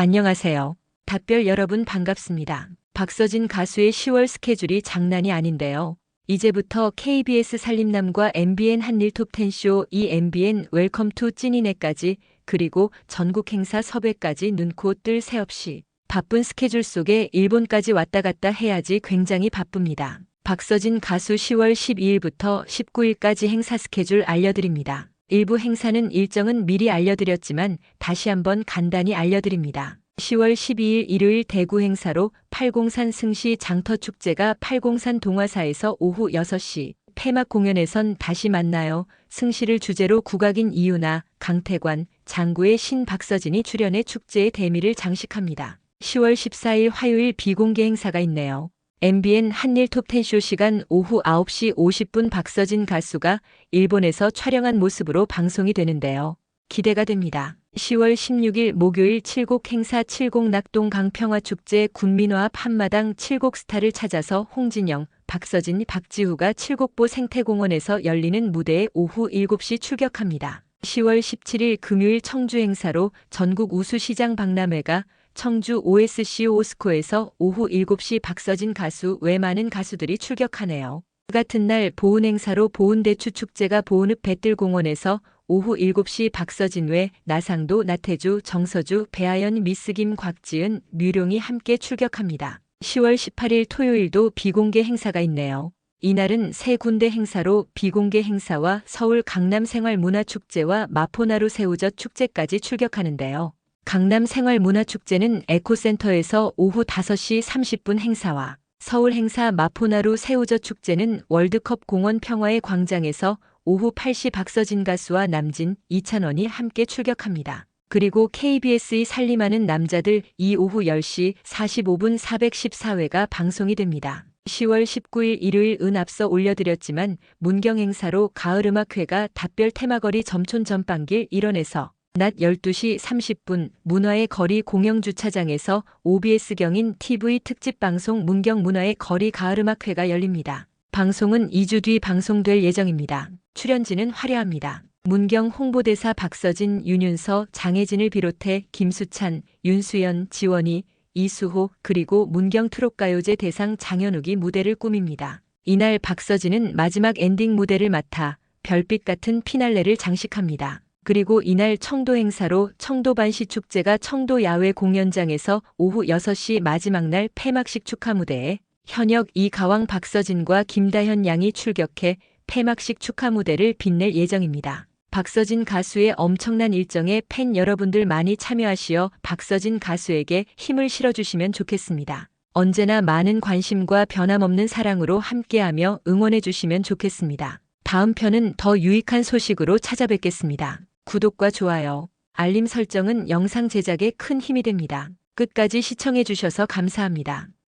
안녕하세요. 답별 여러분 반갑습니다. 박서진 가수의 10월 스케줄이 장난이 아닌데요. 이제부터 KBS 살림남과 MBN 한일 톱10쇼 이 MBN 웰컴 투 찐이네까지 그리고 전국 행사 섭외까지 눈코 뜰 새 없이 바쁜 스케줄 속에 일본까지 왔다 갔다 해야지 굉장히 바쁩니다. 박서진 가수 10월 12일부터 19일까지 행사 스케줄 알려드립니다. 일부 행사는 일정은 미리 알려드렸지만 다시 한번 간단히 알려드립니다. 10월 12일 일요일 대구 행사로 팔공산 승시 장터축제가 팔공산 동화사에서 오후 6시 폐막 공연에선 다시 만나요. 승시를 주제로 국악인 이유나 강태관, 장구의 신 박서진이 출연해 축제의 대미를 장식합니다. 10월 14일 화요일 비공개 행사가 있네요. MBN 한일 톱10쇼 시간 오후 9시 50분 박서진 가수가 일본에서 촬영한 모습으로 방송이 되는데요. 기대가 됩니다. 10월 16일 목요일 칠곡 행사 칠곡 낙동 강평화 축제 군민화합 한마당 칠곡 스타를 찾아서 홍진영, 박서진, 박지후가 칠곡보 생태공원에서 열리는 무대에 오후 7시 출격합니다. 10월 17일 금요일 청주 행사로 전국 우수시장 박람회가 청주 OSC 오스코에서 오후 7시 박서진 가수 외 많은 가수들이 출격하네요. 그 같은 날 보은 행사로 보은대추 축제가 보은읍 배뜰공원에서 오후 7시 박서진 외 나상도 나태주 정서주 배아연 미스김 곽지은 류룡이 함께 출격합니다. 10월 18일 토요일도 비공개 행사가 있네요. 이날은 세 군데 행사로 비공개 행사와 서울 강남생활문화축제와 마포나루 새우젓 축제까지 출격하는데요. 강남 생활문화축제는 에코센터에서 오후 5시 30분 행사와 서울 행사 마포나루 새우젓 축제는 월드컵 공원 평화의 광장에서 오후 8시 박서진 가수와 남진, 이찬원이 함께 출격합니다. 그리고 KBS의 살림하는 남자들 이 오후 10시 45분 414회가 방송이 됩니다. 10월 19일 일요일 은 앞서 올려드렸지만 문경 행사로 가을음악회가 답별 테마거리 점촌 전방길 일원에서 낮 12시 30분 문화의 거리 공영주차장에서 OBS 경인 TV 특집 방송 문경 문화의 거리 가을음악회가 열립니다. 방송은 2주 뒤 방송될 예정입니다. 출연진은 화려합니다. 문경 홍보대사 박서진, 윤윤서, 장혜진을 비롯해 김수찬, 윤수연, 지원이, 이수호 그리고 문경 트롯가요제 대상 장현욱이 무대를 꾸밉니다. 이날 박서진은 마지막 엔딩 무대를 맡아 별빛 같은 피날레를 장식합니다. 그리고 이날 청도 행사로 청도 반시 축제가 청도 야외 공연장에서 오후 6시 마지막 날 폐막식 축하 무대에 현역 이가왕 박서진과 김다현 양이 출격해 폐막식 축하 무대를 빛낼 예정입니다. 박서진 가수의 엄청난 일정에 팬 여러분들 많이 참여하시어 박서진 가수에게 힘을 실어주시면 좋겠습니다. 언제나 많은 관심과 변함없는 사랑으로 함께하며 응원해주시면 좋겠습니다. 다음 편은 더 유익한 소식으로 찾아뵙겠습니다. 구독과 좋아요, 알림 설정은 영상 제작에 큰 힘이 됩니다. 끝까지 시청해주셔서 감사합니다.